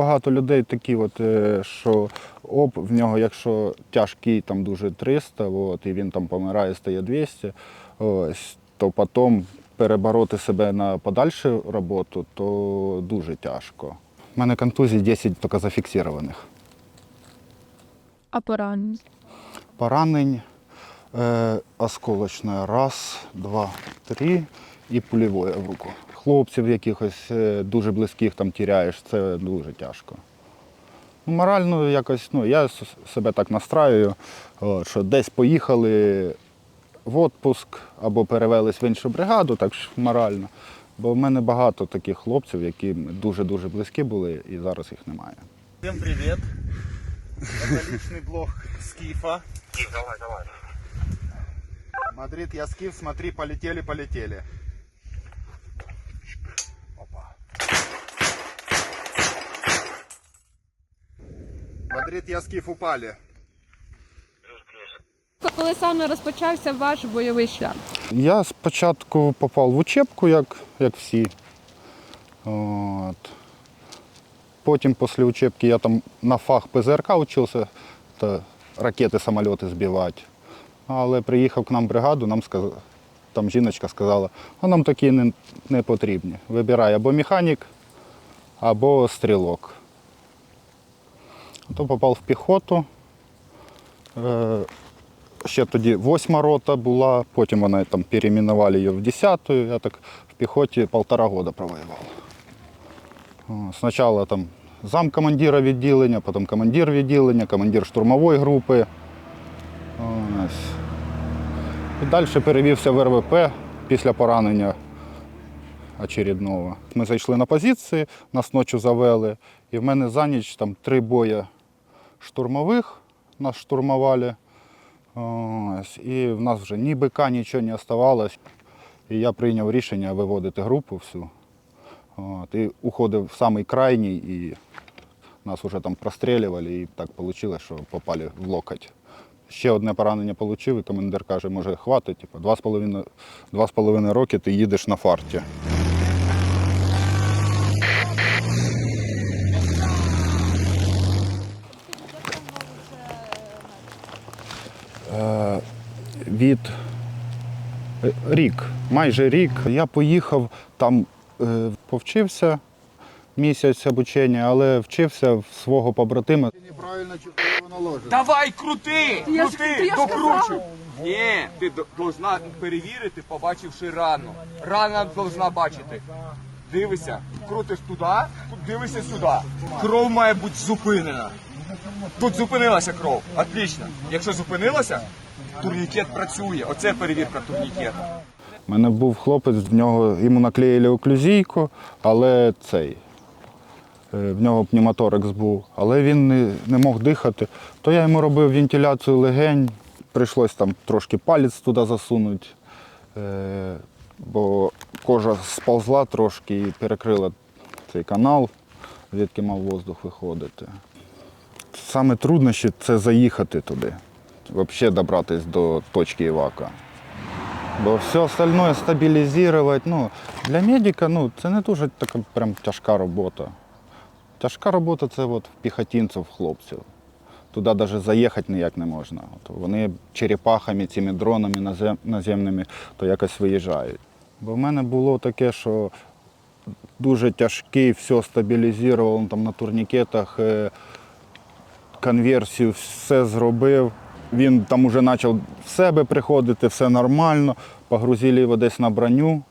багато людей такі, от, е, що оп, в нього, якщо тяжкий там дуже 300, от, і він там помирає, стає 200, ось, то потім перебороти себе на подальшу роботу, то дуже тяжко. У мене контузій 10 тільки зафіксованих. А поранень? Поранень е, осколочне. Раз, два, три і пульове в руку. Хлопців якихось е, дуже близьких там тіряєш, це дуже тяжко. Ну, Морально якось, ну, я себе так настраюю, що десь поїхали в відпуск або перевелись в іншу бригаду, так ж морально. Бо в мене багато таких хлопців, які дуже-дуже близькі були, і зараз їх немає. Всем привет. Это личный блог Скифа. Давай, давай. Мадрид, я Скиф, смотри, полетели, полетели. Мадрид, я Скиф, упали. Коли саме розпочався ваш бойовий шлях? Я спочатку попав в учебку, як, як всі. От. Потім після учебки я там на фах ПЗРК учився, та ракети, самоліти збивати. Але приїхав к нам в бригаду, нам сказали, там жіночка сказала, а нам такі не, не потрібні. Вибирай або механік, або стрілок. То попав в піхоту. Е, ще тоді восьма рота була, потім вони там перейменували її в десяту. Я так в піхоті полтора года провоював. Спочатку там замкомандира відділення, потім командир відділення, командир штурмової групи. І далі перевівся в РВП після поранення очередного. Ми зайшли на позиції, нас ночі завели, і в мене за ніч там три бої штурмових нас штурмували. Ось, і в нас вже ні бика, нічого не оставалось. І я прийняв рішення виводити групу всю. От, і уходив в самий крайній, і нас вже там прострілювали, і так вийшло, що попали в локоть. Ще одне поранення отримав, і командир каже, може, хватить, типу, два два з половиною роки ти їдеш на фарті. Від е, рік, майже рік. Я поїхав там, е, повчився місяць обучення, але вчився в свого побратима. Неправильно. Давай, крути! Крути, докручуй! Ні, ти до- должна перевірити, побачивши рану. Рана должна бачити. Дивися, крутиш туди, тут дивишся сюди. Кров має бути зупинена. Тут зупинилася кров. Отлично. Якщо зупинилася, турнікет працює. Оце перевірка турнікета. У мене був хлопець, в нього йому наклеїли оклюзійку, але цей. е, В нього пневмоторакс був, але він не, не мог дихати. То я йому робив вентиляцію легень, прийшлось там трошки палець туди засунути, е, бо кожа сползла трошки і перекрила цей канал, звідки мав воздух виходити. Саме труднощі це заїхати туди, взагалі добратися до точки івака. Бо все остальное стабілізувати, ну, для медика ну, це не дуже така прям тяжка робота. Тяжка робота це от в піхотинців, хлопців. Туди навіть заїхати ніяк не можна. От вони черепахами, цими дронами назем- наземними, то якось виїжджають. Бо в мене було таке, що дуже тяжкий, все стабілізував там на турнікетах, е, конверсію, все зробив. Він там уже почав в себе приходити, все нормально. Погрузили його десь на броню.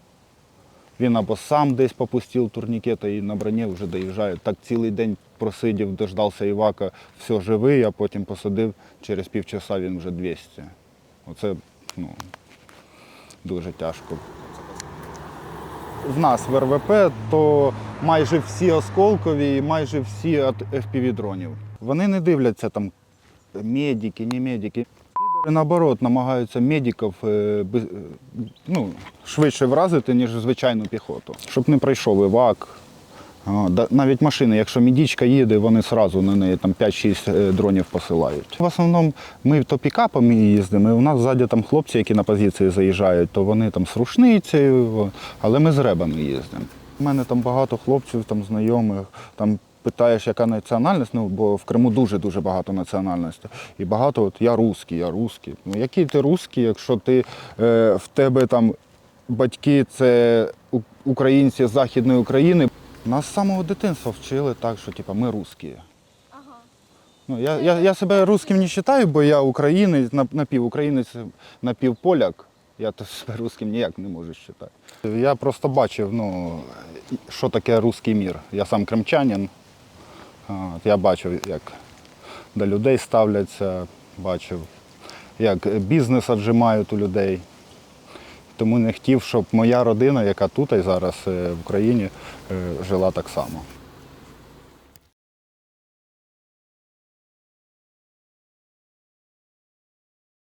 Він або сам десь попустив турнікета і на броні вже доїжджає. Так цілий день просидів, дождався Івака, все живий, а потім посадив, через півчаса він вже 200. Оце ну, дуже тяжко. В нас в РВП то майже всі осколкові і майже всі від FPV-дронів. Вони не дивляться там медики, не медики. Підори, наоборот, намагаються медиків е, е, ну, швидше вразити, ніж звичайну піхоту. Щоб не пройшов івак. Навіть машини, якщо мідічка їде, вони одразу на неї там 5-6 е, дронів посилають. В основному ми то пікапами їздимо, і у нас ззаді там хлопці, які на позиції заїжджають, то вони там з рушницею, але ми з ребами їздимо. У мене там багато хлопців, там знайомих, там питаєш, яка національність, ну бо в Криму дуже-дуже багато національностей. І багато от я русський, я русський. Ну який ти русський, якщо ти е, в тебе там батьки це українці з Західної України. Нас з самого дитинства вчили так, що типу, ми русські. Ну, я, я, я себе русським не вважаю, бо я українець, нап- напівукраїнець, напівполяк. Я то себе русським ніяк не можу вважати. Я просто бачив, ну, що таке русський мір. Я сам кримчанин. От, я бачив, як до людей ставляться, бачив, як бізнес віджимають у людей. Тому не хотів, щоб моя родина, яка тут і зараз е, в Україні, е, жила так само.